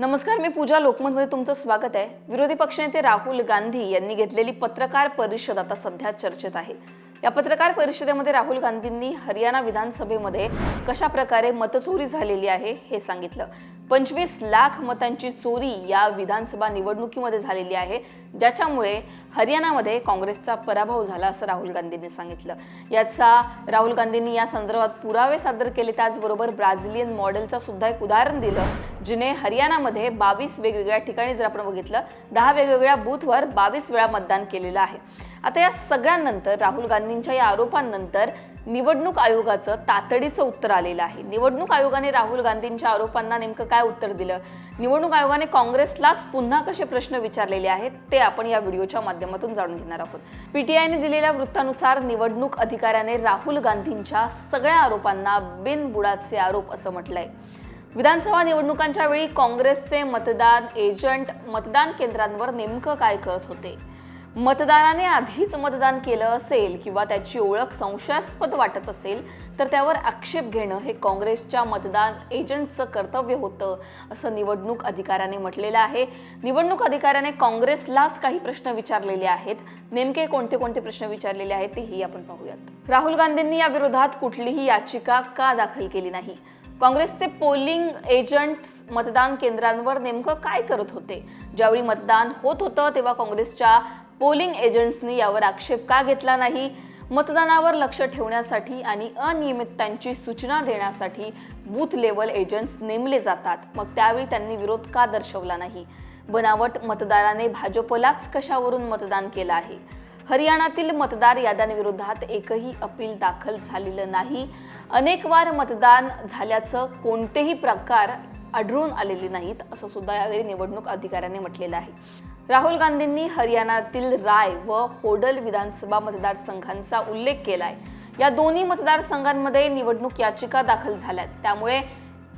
नमस्कार मी पूजा लोकमतमध्ये तुमचं स्वागत आहे. विरोधी पक्षनेते राहुल गांधी यांनी घेतलेली पत्रकार परिषद आता सध्या चर्चेत आहे. या पत्रकार परिषदेमध्ये राहुल गांधींनी हरियाणा विधानसभेमध्ये कशा प्रकारे मतचोरी झालेली आहे हे सांगितलं. पंचवीस लाख मतांची चोरी या विधानसभा निवडणुकीमध्ये झालेली आहे ज्याच्यामुळे हरियाणामध्ये काँग्रेसचा पराभव झाला असं राहुल गांधींनी सांगितलं. याचा राहुल गांधींनी या संदर्भात पुरावे सादर केले त्याचबरोबर ब्राझिलियन मॉडेलचा सुद्धा एक उदाहरण दिलं जिने हरियाणामध्ये बावीस वेगवेगळ्या ठिकाणी जर आपण बघितलं दहा वेगवेगळ्या बूथवर बावीस वेळा मतदान केलेलं आहे. आता या सगळ्यांनंतर राहुल गांधींच्या या आरोपांनंतर निवडणूक आयोगाचं तातडीचं उत्तर आलेलं आहे. निवडणूक आयोगाने राहुल गांधींच्या आरोपांना नेमकं काय उत्तर दिलं? निवडणूक आयोगाने काँग्रेसलाच पुन्हा कसे प्रश्न विचारलेले आहेत ते आपण या व्हिडिओच्या माध्यमातून जाणून घेणार आहोत. पीटीआयने दिलेल्या वृत्तानुसार निवडणूक अधिकाऱ्याने राहुल गांधींच्या सगळ्या आरोपांना बिनबुडाचे आरोप असं म्हटलंय. विधानसभा निवडणुकांच्या वेळी काँग्रेसचे मतदान एजंट मतदान केंद्रांवर नेमकं काय करत होते? मतदाराने आधीच मतदान केलं असेल किंवा त्याची ओळख संशयास्पद वाटत असेल तर त्यावर आक्षेप घेणं हे काँग्रेसच्या मतदान एजंटचं कर्तव्य होतं असं निवडणूक अधिकाऱ्याने म्हटलेलं आहे. निवडणूक अधिकाऱ्याने काँग्रेसलाच काही प्रश्न विचारलेले आहेत. नेमके कोणते कोणते प्रश्न विचारलेले आहेत तेही आपण पाहूयात. राहुल गांधींनी या विरोधात कुठलीही याचिका का दाखल केली नाही? काँग्रेसचे पोलिंग एजंट मतदान केंद्रांवर नेमकं काय करत होते? ज्यावेळी मतदान होत होतं तेव्हा काँग्रेसच्या पोलिंग एजंट्सनी यावर आक्षेप का घेतला नाही? मतदानावर लक्ष ठेवण्यासाठी आणि अनियमिततांची सूचना देण्यासाठी बूथ लेवल एजंट्स नेमले जातात. मग त्यावेळी त्यांनी विरोध का दर्शवला नाही? बनावट मतदाराने भाजपलाच कशावरून मतदान केलं आहे? हरियाणातील मतदार याद्यांविरोधात एकही अपील दाखल झालेलं नाही. अनेक वार मतदान झाल्याचं कोणतेही प्रकार आढळून आलेले नाहीत असं सुद्धा यावेळी निवडणूक अधिकाऱ्यांनी म्हटलेलं आहे. राहुल गांधींनी हरियाणातील राय व होडल विधानसभा मतदारसंघांचा उल्लेख केलाय. या दोन्ही मतदारसंघांमध्ये निवडणूक याचिका दाखल झाल्यात. त्यामुळे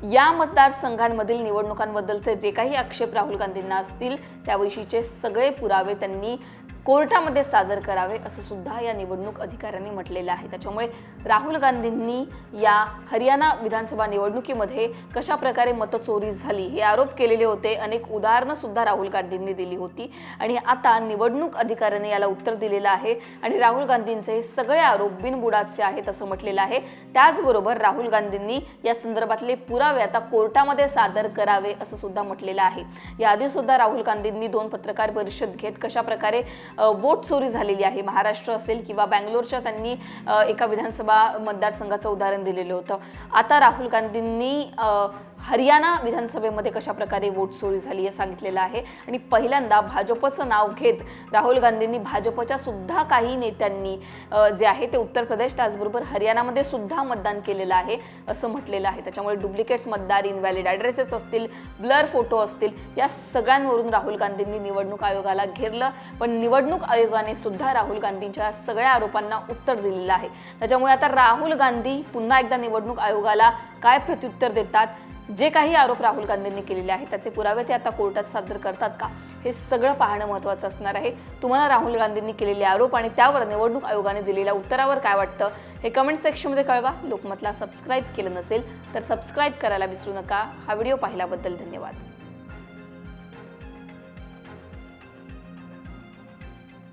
या मतदारसंघांमधील निवडणुकांबद्दलचे जे काही आक्षेप राहुल गांधींना असतील त्याविषयीचे सगळे पुरावे त्यांनी कोर्टामध्ये सादर करावे असं सुद्धा या निवडणूक अधिकाऱ्यांनी म्हटलेलं आहे. त्याच्यामुळे राहुल गांधींनी या हरियाणा विधानसभा निवडणुकीमध्ये कशा प्रकारे मतचोरी झाली हे आरोप केलेले होते. अनेक उदाहरणं सुद्धा राहुल गांधींनी दिली होती. आणि आता निवडणूक अधिकाऱ्याने याला उत्तर दिलेलं आहे आणि राहुल गांधींचे हे सगळे आरोप बिनबुडाचे आहेत असं म्हटलेलं आहे. त्याचबरोबर राहुल गांधींनी या संदर्भातले पुरावे आता कोर्टामध्ये सादर करावे असं सुद्धा म्हटलेलं आहे. याआधी सुद्धा राहुल गांधींनी दोन पत्रकार परिषद घेत कशा प्रकारे वोट चोरी झालेली आहे. महाराष्ट्र असेल किंवा बँगलोरच्या त्यांनी एका विधानसभा मतदारसंघाचं उदाहरण दिलेलं होतं. आता राहुल गांधींनी हरियाणा विधानसभेमध्ये कशा प्रकारे वोट चोरी झाली हे सांगितलेलं आहे. आणि पहिल्यांदा भाजपचं नाव घेत राहुल गांधींनी भाजपच्या सुद्धा काही नेत्यांनी जे आहे ते उत्तर प्रदेश त्याचबरोबर हरियाणामध्ये सुद्धा मतदान केलेलं आहे असं म्हटलेलं आहे. त्याच्यामुळे डुप्लिकेट्स मतदार इनव्हॅलिड ॲड्रेसेस असतील ब्लर फोटो असतील या सगळ्यांवरून राहुल गांधींनी निवडणूक आयोगाला घेरलं. पण निवडणूक आयोगाने सुद्धा राहुल गांधींच्या सगळ्या आरोपांना उत्तर दिलेलं आहे. त्याच्यामुळे आता राहुल गांधी पुन्हा एकदा निवडणूक आयोगाला काय प्रत्युत्तर देतात? जे काही आरोप राहुल गांधींनी केलेले आहेत त्याचे पुरावे ते आता कोर्टात सादर करतात का? हे सगळं पाहणं महत्त्वाचं असणार आहे. तुम्हाला राहुल गांधींनी केलेले आरोप आणि त्यावर निवडणूक आयोगाने दिलेल्या उत्तरावर काय वाटतं? हे कमेंट सेक्शनमध्ये कळवा. लोकमतला सबस्क्राईब केलं नसेल तर सबस्क्राईब करायला विसरू नका. हा व्हिडिओ पाहिल्याबद्दल धन्यवाद.